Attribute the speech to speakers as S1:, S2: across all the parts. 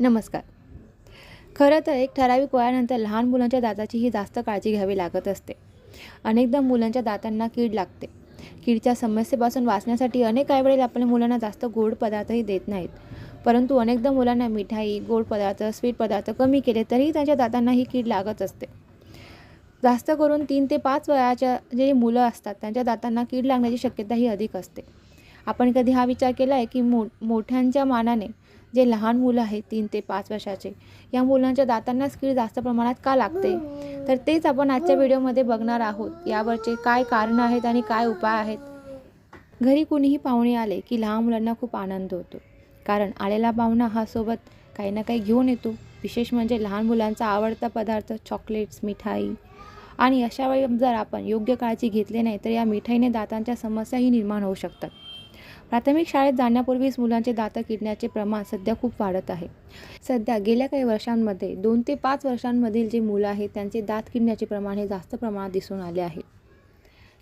S1: नमस्कार. खरं तर एक ठराविक वयानंतर लहान मुलांच्या दाताचीही जास्त काळजी घ्यावी लागत असते. अनेकदा मुलांच्या दातांना कीड लागते. कीडच्या समस्येपासून वाचण्यासाठी अनेक आईवडील आपल्या मुलांना जास्त गोड पदार्थही देत नाहीत. परंतु अनेकदा मुलांना मिठाई गोड पदार्थ स्वीट पदार्थ कमी केले तरीही त्यांच्या दातांना ही कीड लागत असते. जास्त करून तीन ते पाच वयाच्या जे मुलं असतात त्यांच्या दातांना कीड लागण्याची शक्यता ही अधिक असते. आपण कधी हा विचार केला आहे की मो मोठ्यांच्या मानाने जे लहान मुलं आहेत तीन ते पाच वर्षाचे या मुलांच्या दातांनाच कीड जास्त प्रमाणात का लागते? तर तेच आपण आजच्या व्हिडिओमध्ये बघणार आहोत. यावरचे काय कारणं आहेत आणि काय उपाय आहेत? घरी कुणीही पाहुणे आले की लहान मुलांना खूप आनंद होतो. कारण आलेला पाहुणा हा सोबत काही ना काही घेऊन येतो. विशेष म्हणजे लहान मुलांचा आवडता पदार्थ चॉकलेट्स मिठाई. आणि अशा वेळी जर आपण योग्य काळजी घेतली नाही तर या मिठाईने दातांच्या समस्याही निर्माण होऊ शकतात. प्राथमिक शाळेत जाण्यापूर्वीच मुलांचे दात किडण्याचे प्रमाण सध्या खूप वाढत आहे. सध्या गेल्या काही वर्षांमध्ये दोन ते पाच वर्षांमधील जे मुलं आहेत त्यांचे दात किडण्याचे प्रमाण हे जास्त प्रमाणात दिसून आले आहे.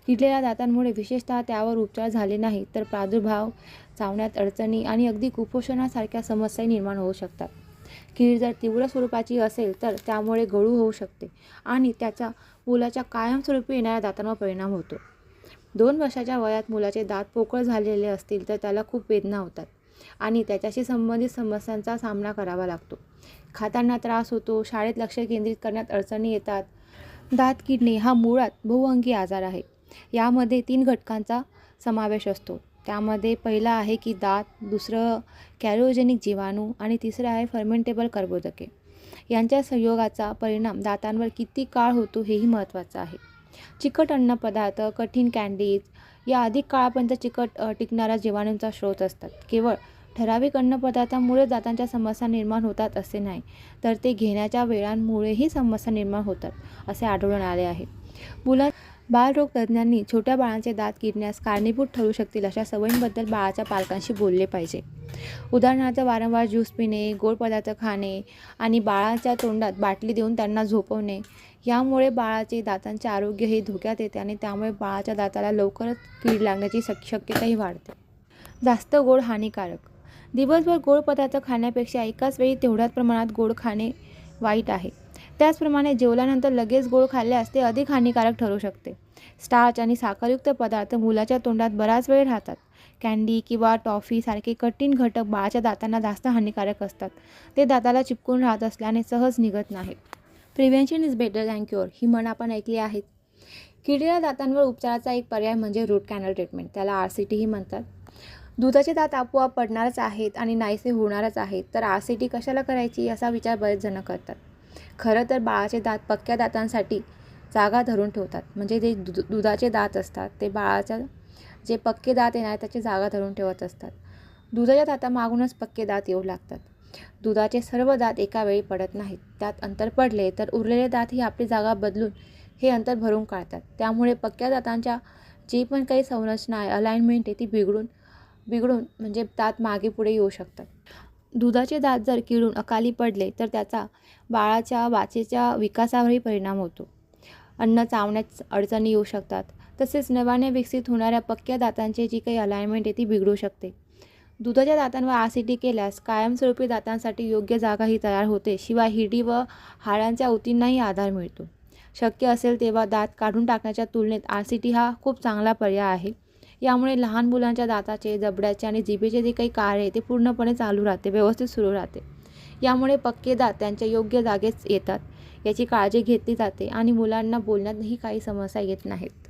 S1: किडलेल्या दातांमुळे विशेषतः त्यावर उपचार झाले नाही तर प्रादुर्भाव चावण्यात अडचणी आणि अगदी कुपोषणासारख्या समस्याही निर्माण होऊ शकतात. कीड जर तीव्र स्वरूपाची असेल तर त्यामुळे गळू होऊ शकते आणि त्याचा मुलाच्या कायमस्वरूपी येणाऱ्या दातांवर परिणाम होतो. दोन वर्षाच्या वयात मुलाचे दात पोकळ झालेले असतील तर त्याला खूप वेदना होतात. आणि त्याच्याशी संबंधित समस्यांचा सामना करावा लागतो. खाताना त्रास होतो शाळेत लक्ष केंद्रित करण्यात अडचणी येतात. दात किडणे हा मुळात बहुअंगी आजार आहे. यामध्ये तीन घटकांचा समावेश असतो. त्यामध्ये पहिला आहे की दात दुसरं कॅरोजेनिक जीवाणू आणि तिसरं आहे फर्मेंटेबल कर्बोदके. यांच्या संयोगाचा परिणाम दातांवर किती काळ होतो हेही महत्त्वाचं आहे. चिकट अन्नपदार्थ कठीण कँडीज या अधिक काळापर्यंत चिकट टिकणाऱ्या जीवाणूंचा स्रोत असतात. केवळ ठराविक अन्नपदार्थांमुळे दातांच्या समस्या निर्माण होतात असे नाही तर ते घेण्याच्या वेळांमुळेही समस्या निर्माण होतात असे आढळून आले आहे. मुलं बालरोग तज्ज्ञांनी छोट्या बाळांचे दात किडण्यास कारणीभूत ठरू शकतील अशा सवयींबद्दल बाळाच्या पालकांशी बोलले पाहिजे. उदाहरणार्थ वारंवार ज्यूस पिणे गोड पदार्थ खाणे आणि बाळाच्या तोंडात बाटली देऊन त्यांना झोपवणे यामुळे बाळाचे दातांचे आरोग्य हे धोक्यात येते आणि त्यामुळे बाळाच्या दाताला लवकरच कीड लागण्याची शक्यताही वाढते. जास्त गोड हानिकारक. दिवसभर गोड पदार्थ खाण्यापेक्षा एकाच वेळी तेवढ्याच प्रमाणात गोड खाणे वाईट आहे. त्याचप्रमाणे जेवल्यानंतर लगेच गोड खाल्ल्यास ते अधिक हानिकारक ठरू शकते. स्टार्च आणि साखरयुक्त पदार्थ मुलाच्या तोंडात बराच वेळ राहतात. कँडी किंवा टॉफी सारखे कठीण घटक बाळाच्या दातांना जास्त हानिकारक असतात. ते दाताला चिपकून राहत असल्याने सहज निघत नाहीत. Prevention is better than cure ही म्हण आपण ऐकली आहेत. किडीला दातांवर उपचाराचा एक पर्याय म्हणजे रूट कॅनल ट्रीटमेंट त्याला आर सी टीही म्हणतात. दुधाचे दात आपोआप पडणारच आहेत आणि नाहीसे होणारच आहेत तर आर सी टी कशाला करायची असा विचार बरेच जण करतात. खरं तर बाळाचे दात पक्क्या दातांसाठी जागा धरून ठेवतात म्हणजे जे दु दुधाचे दात असतात ते बाळाच्या जे पक्के दात येणार त्याची जागा धरून ठेवत असतात. दुधाच्या दातामागूनच पक्के दात येऊ लागतात. दुधाचे सर्व दात एका वेळी पडत नाहीत. त्यात अंतर पडले तर उरलेले दात ही आपली जागा बदलून हे अंतर भरून काढतात. त्यामुळे पक्क्या दातांच्या जी पण काही संरचना आहे अलाइनमेंट आहे ती बिघडून बिघडून म्हणजे दात मागे पुढे येऊ शकतात. दुधाचे दात जर किडून अकाली पडले तर त्याचा बाळाच्या वाचेच्या विकासावरही परिणाम होतो. अन्न चावण्यात अडचणी येऊ शकतात. तसेच नव्याने विकसित होणाऱ्या पक्क्या दातांची जी काही अलाइनमेंट आहे ती बिघडू शकते. दुधाच्या दातांवर आर सी केल्यास कायमस्वरूपी दातांसाठी योग्य जागाही तयार होते. शिवाय हिडी व हाडांच्या ऊतींनाही आधार मिळतो. शक्य असेल तेव्हा दात काढून टाकण्याच्या तुलनेत आर सी हा खूप चांगला पर्याय आहे. यामुळे लहान मुलांच्या दाताचे जबड्याचे आणि जिभेचे जे काही कार्य आहे ते पूर्णपणे चालू राहते व्यवस्थित सुरू राहते. यामुळे पक्के दात त्यांच्या योग्य जागेच येतात याची काळजी घेतली जाते आणि मुलांना बोलण्यातही काही समस्या येत नाहीत.